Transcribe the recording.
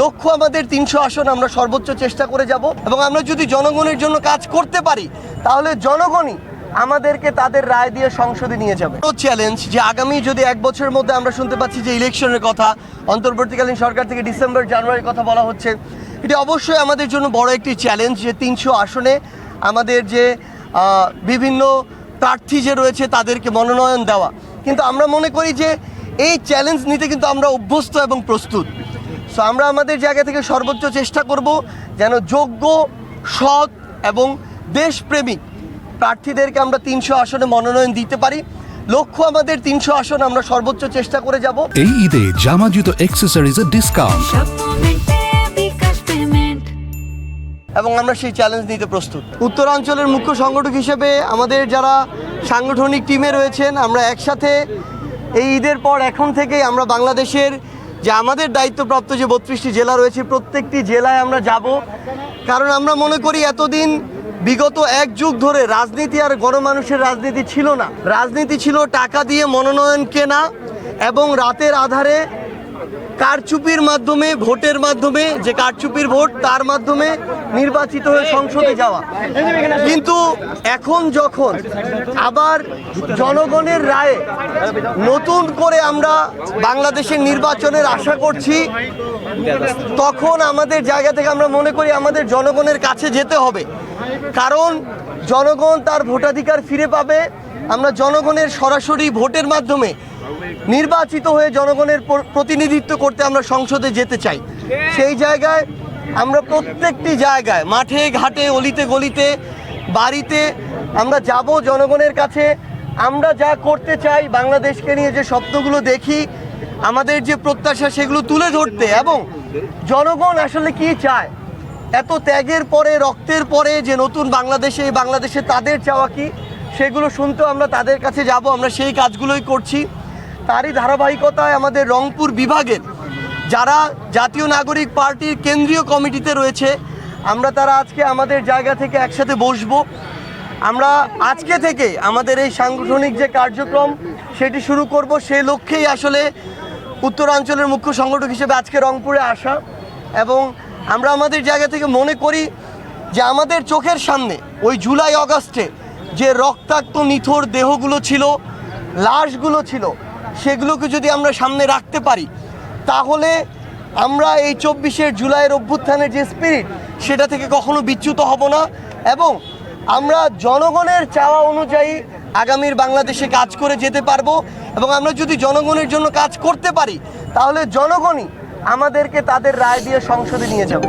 লক্ষ্য আমাদের তিনশো আসন, আমরা সর্বোচ্চ চেষ্টা করে যাব। এবং আমরা যদি জনগণের জন্য কাজ করতে পারি, তাহলে জনগণই আমাদেরকে তাদের রায় দিয়ে সংসদে নিয়ে যাবে। চ্যালেঞ্জ যে আগামী যদি এক বছরের মধ্যে আমরা শুনতে পাচ্ছি যে ইলেকশনের কথা, অন্তর্বর্তীকালীন সরকার থেকে ডিসেম্বর, জানুয়ারির কথা বলা হচ্ছে, এটি অবশ্যই আমাদের জন্য বড় একটি চ্যালেঞ্জ যে তিনশো আসনে আমাদের যে বিভিন্ন প্রার্থী যে রয়েছে, তাদেরকে মনোনয়ন দেওয়া। কিন্তু আমরা মনে করি যে, এই চ্যালেঞ্জ নিতে কিন্তু আমরা অভ্যস্ত এবং প্রস্তুত। সো আমরা আমাদের জায়গা থেকে সর্বোচ্চ চেষ্টা করব যেন যোগ্য সৎ এবং দেশপ্রেমিক প্রার্থীদেরকে আমরা তিনশো আসনে মনোনয়ন দিতে পারি। লক্ষ্য আমাদের তিনশো আসন আমরা সর্বোচ্চ চেষ্টা করে যাব। এই ঈদে জামা জুতো অ্যাক্সেসরিজের ডিসকাউন্ট এবং আমরা সেই চ্যালেঞ্জ নিতে প্রস্তুত। উত্তরাঞ্চলের মুখ্য সংগঠক হিসেবে আমাদের যারা সাংগঠনিক টিমে রয়েছেন আমরা একসাথে এই ঈদের পর এখন থেকেই আমরা বাংলাদেশের যে আমাদের দায়িত্বপ্রাপ্ত যে বত্রিশটি জেলা রয়েছে, প্রত্যেকটি জেলায় আমরা যাব। কারণ আমরা মনে করি এতদিন বিগত এক যুগ ধরে রাজনীতি আর গণমানুষের রাজনীতি ছিল না। রাজনীতি ছিল টাকা দিয়ে মনোনয়ন কেনা এবং রাতের আধারে কারচুপির মাধ্যমে ভোটের মাধ্যমে যে কারচুপির ভোট তার মাধ্যমে নির্বাচিত হয়ে সংসদে যাওয়া। কিন্তু এখন যখন আবার জনগণের রায়ে নতুন করে আমরা বাংলাদেশের নির্বাচনের আশা করছি তখন আমাদের জায়গা থেকে আমরা মনে করি আমাদের জনগণের কাছে যেতে হবে। কারণ জনগণ তার ভোটাধিকার ফিরে পাবে। আমরা জনগণের সরাসরি ভোটের মাধ্যমে নির্বাচিত হয়ে জনগণের প্রতিনিধিত্ব করতে আমরা সংসদে যেতে চাই। সেই জায়গায় আমরা প্রত্যেকটি জায়গায়, মাঠে, ঘাটে, অলিতে, গলিতে, বাড়িতে আমরা যাব জনগণের কাছে। আমরা যা করতে চাই, বাংলাদেশকে নিয়ে যে স্বপ্নগুলো দেখি, আমাদের যে প্রত্যাশা সেগুলো তুলে ধরতে এবং জনগণ আসলে কি চায়? এত ত্যাগের পরে, রক্তের পরে যে নতুন বাংলাদেশে, এই বাংলাদেশে তাদের চাওয়া কি? সেগুলো শুনতেও আমরা তাদের কাছে যাব, আমরা সেই কাজগুলোই করছি। তারই ধারাবাহিকতায় আমাদের রংপুর বিভাগের যারা জাতীয় নাগরিক পার্টির কেন্দ্রীয় কমিটিতে রয়েছে, আমরা তারা আজকে আমাদের জায়গা থেকে একসাথে বসবো। আমরা আজকে থেকে আমাদের এই সাংগঠনিক যে কার্যক্রম, সেটি শুরু করব সেই লক্ষ্যেই আসলে উত্তরাঞ্চলের মুখ্য সংগঠক হিসেবে আজকে রংপুরে আসা এবং আমরা আমাদের জায়গা থেকে মনে করি যে আমাদের চোখের সামনে ওই জুলাই অগাস্টে যে রক্তাক্ত নিথর দেহগুলো ছিল, লাশগুলো ছিল সেগুলোকে যদি আমরা সামনে রাখতে পারি, তাহলে আমরা এই চব্বিশের জুলাইয়ের অভ্যুত্থানের যে স্পিরিট সেটা থেকে কখনো বিচ্যুত হব না এবং আমরা জনগণের চাওয়া অনুযায়ী আগামীর বাংলাদেশে কাজ করে যেতে পারব এবং আমরা যদি জনগণের জন্য কাজ করতে পারি, তাহলে জনগণই আমাদেরকে তাদের রায় দিয়ে সংসদে নিয়ে যাবে।